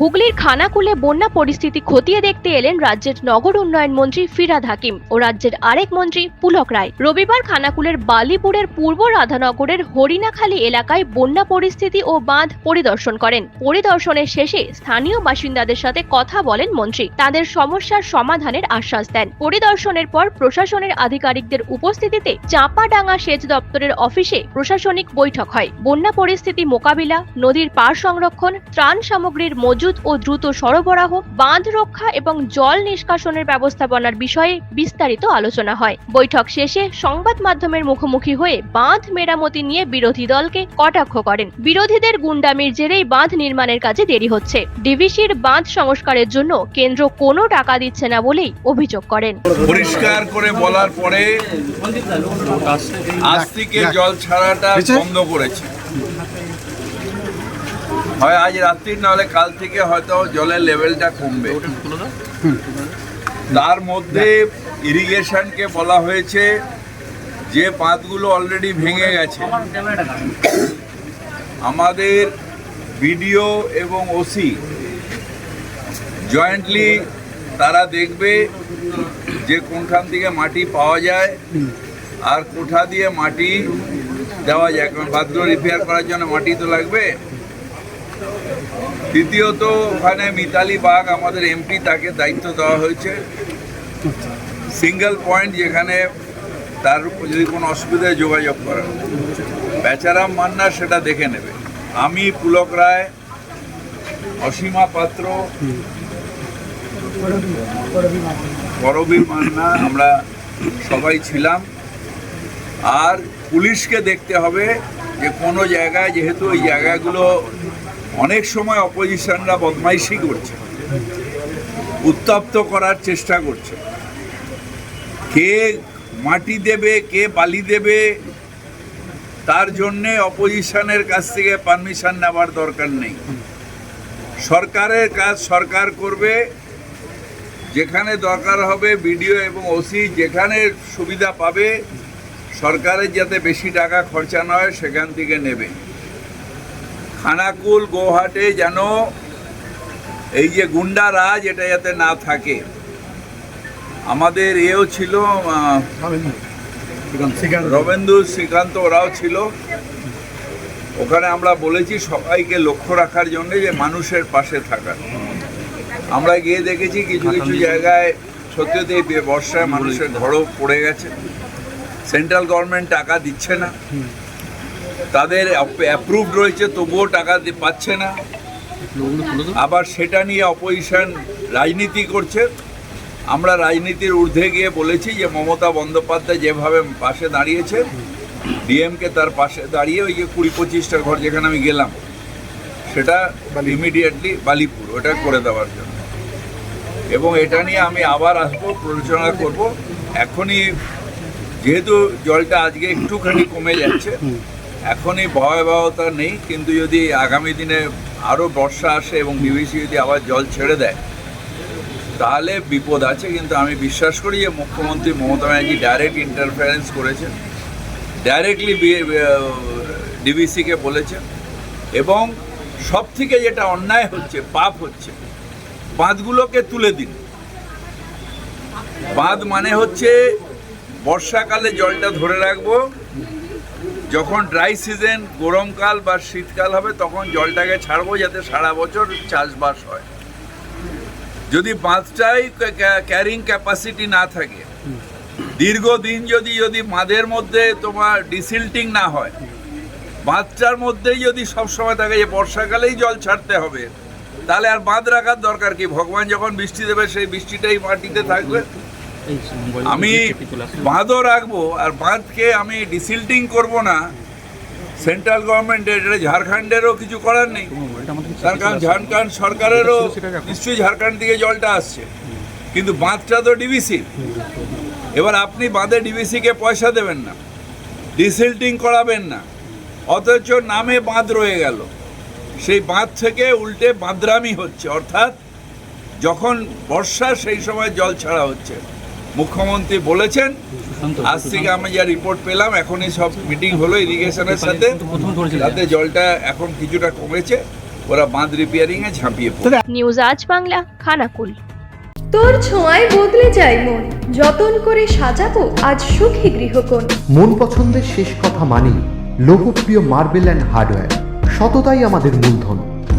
হুগলির খানাকুলে বন্যা পরিস্থিতি খতিয়ে দেখতে এলেন রাজ্যের নগর উন্নয়ন মন্ত্রী ফিরাদ হাকিম ও রাজ্যের আরেক মন্ত্রী পুলক রায়। রবিবার খানাকুলের বালিপুরের পূর্ব রাধানগরের হরিণাখালী এলাকায় বন্যা পরিস্থিতি ও বাঁধ পরিদর্শন করেন। পরিদর্শনের শেষে স্থানীয় বাসিন্দাদের সাথে কথা বলেন মন্ত্রী। তাদের সমস্যার সমাধানের আশ্বাস দেন। পরিদর্শনের পর প্রশাসনের আধিকারিকদের উপস্থিতিতে চাঁপাডাঙ্গা সেচ দপ্তরের অফিসে প্রশাসনিক বৈঠক হয়। বন্যা পরিস্থিতি মোকাবিলা, নদীর পার সংরক্ষণ, ত্রাণ সামগ্রীর মজুদ ও দ্রুত সরবরাহ বাঁধ রক্ষা এবং জল নিষ্কাশনের ব্যবস্থাপনার বিষয়ে বিস্তারিত আলোচনা হয়। বৈঠক শেষে সংবাদ মাধ্যমের মুখোমুখি হয়ে বাঁধ মেরামতি নিয়ে বিরোধী দলকে কটাক্ষ করেন। বিরোধীদের গুন্ডামির জেরেই বাঁধ নির্মাণের কাজে দেরি হচ্ছে। ডিভিসির বাঁধ সংস্কারের জন্য কেন্দ্র কোনো টাকা দিচ্ছে না বলেই অভিযোগ করেন। পরিষ্কার করে বলার পরে আজ থেকে জল ছাড়াটা বন্ধ করেছে। হয় আজ রাত্রি নাহলে কাল থেকে হয়তো জলের লেভেলটা কমবে। তার মধ্যে ইরিগেশনকে বলা হয়েছে যে বাঁধগুলো অলরেডি ভেঙে গেছে। আমাদের বিডিও এবং ওসি জয়েন্টলি তারা দেখবে যে কোনখান থেকে মাটি পাওয়া যায় আর কোঠা দিয়ে মাটি দেওয়া যায়। কারণ বাথরুম রিপেয়ার করার জন্য মাটি তো লাগবে। দ্বিতীয়ত, ওখানে মিতালি বাগ আমাদের এমপি তাকে দায়িত্ব দেওয়া হয়েছে। সিঙ্গেল পয়েন্ট যেখানে তার যদি কোনো অসুবিধায় যোগাযোগ করা বেচারাম মান্না সেটা দেখে নেবে। আমি পুলক রায়, অসীমা পাত্র করবীর মান্না, আমরা সবাই ছিলাম। আর পুলিশকে দেখতে হবে যে কোনো জায়গায়, যেহেতু ওই জায়গাগুলো অনেক সময় অপোজিশনরা বদমাইশি করছে, উত্তপ্ত করার চেষ্টা করছে। কে মাটি দেবে, কে বালি দেবে, তার জন্যে অপোজিশনের কাছ থেকে পারমিশন নেওয়ার দরকার নেই। সরকারের কাজ সরকার করবে, যেখানে দরকার হবে বিডিও এবং ওসি যেখানে সুবিধা পাবে, সরকারের যাতে বেশি টাকা খরচা নয় সেখান থেকে নেবে। খানাকুল গৌহাটে যেন এই যে গুন্ডা রাজ এটা যাতে না থাকে। আমাদের এও ছিল রবেন্দু শ্রীকান্ত। ওরাও ছিল। ওখানে আমরা বলেছি সবাইকে লক্ষ্য রাখার জন্য যে মানুষের পাশে থাকার। আমরা গিয়ে দেখেছি কিছু কিছু জায়গায় সত্যি এই বর্ষায় মানুষের ঘরও পড়ে গেছে। সেন্ট্রাল গভর্নমেন্ট টাকা দিচ্ছে না। তাদের অ্যাপ্রুভড রয়েছে তবুও টাকা পাচ্ছে না। আবার সেটা নিয়ে অপোজিশন রাজনীতি করছে। আমরা রাজনীতির ঊর্ধ্বে গিয়ে বলেছি যে মমতা বন্দ্যোপাধ্যায় যেভাবে পাশে দাঁড়িয়েছে ডিএমকে তার পাশে দাঁড়িয়ে ওই যে কুড়ি পঁচিশটা ঘর যেখানে আমি গেলাম সেটা ইমিডিয়েটলি বালিপুর ওটা করে দেওয়ার জন্য। এবং এটা নিয়ে আমি আবার আসব প্ররোচনা করব। এখনই যেহেতু জলটা আজকে একটুখানি কমে যাচ্ছে এখনই ভয়াবহতা নেই, কিন্তু যদি আগামী দিনে আরও বর্ষা আসে এবং বিবিসি যদি আবার জল ছেড়ে দেয়, তাহলে বিপদ আছে, কিন্তু আমি বিশ্বাস করি যে মুখ্যমন্ত্রী মমতা ব্যানার্জি ডাইরেক্ট ইন্টারফারেন্স করেছেন ডাইরেক্টলি ডিবিসিকে বলেছেন, এবং সব থেকে যেটা অন্যায় হচ্ছে, পাপ হচ্ছে, বাঁধগুলোকে তুলে দিন। বাঁধ মানে হচ্ছে বর্ষাকালে জলটা ধরে রাখব যখন ড্রাই সিজন গরমকাল বা শীতকাল হবে, তখন জলটাকে ছাড়বো যাতে সারা বছর চাষবাস হয়। যদি বাঁধটাই ক্যারিং ক্যাপাসিটি না থাকে, দীর্ঘদিন যদি যদি বাঁধের মধ্যে তোমার ডিসিল্টিং না হয় বাঁধটার মধ্যেই যদি সব সময় থাকে যে বর্ষাকালেই জল ছাড়তে হবে, তাহলে আর বাঁধ রাখার দরকার কি? ভগবান যখন বৃষ্টি দেবে, সেই বৃষ্টিটাই মাটিতে থাকবে। আমি বাঁধও রাখব আর বাঁধকে আমি ডিসিল্টিং করব না। সেন্ট্রাল গভর্নমেন্টের এটা ঝাড়খণ্ডেরও কিছু করার নেই। তার কারণ ঝাড়খণ্ড সরকারেরও নিশ্চয়ই ঝাড়খণ্ড থেকে জলটা আসছে। কিন্তু বাঁধটা তো ডিবিসি এবার আপনি বাঁধে ডিবিসিকে পয়সা দেবেন না ডিসিল্টিং করাবেন না। অথচ নামে বাঁধ রয়ে গেল। সেই বাঁধ থেকে উল্টে বাঁধরামি হচ্ছে। অর্থাৎ যখন বর্ষা, সেই সময় জল ছাড়া হচ্ছে। মুখ্যমন্ত্রী বলেছেন। আজ থেকে আমি যা রিপোর্ট পেলাম এখনই সব মিটিং হলো ইরিগেশনের সাথে। তাতে জলটা এখন কিছুটা কমেছে ওরা বাঁধ রিপেয়ারিংয়ে ঝাঁপিয়ে পড়ে। নিউজ আজ বাংলা খানাকুল। তোর ছোঁয়ায় বদলে যায় মন যতন করে সাজাবো আজ সুখী গৃহকোণ। মন পছন্দের শেষ কথা মানি লোকপ্রিয় মার্বেল অ্যান্ড হার্ডওয়্যার সততাই আমাদের মূলধন।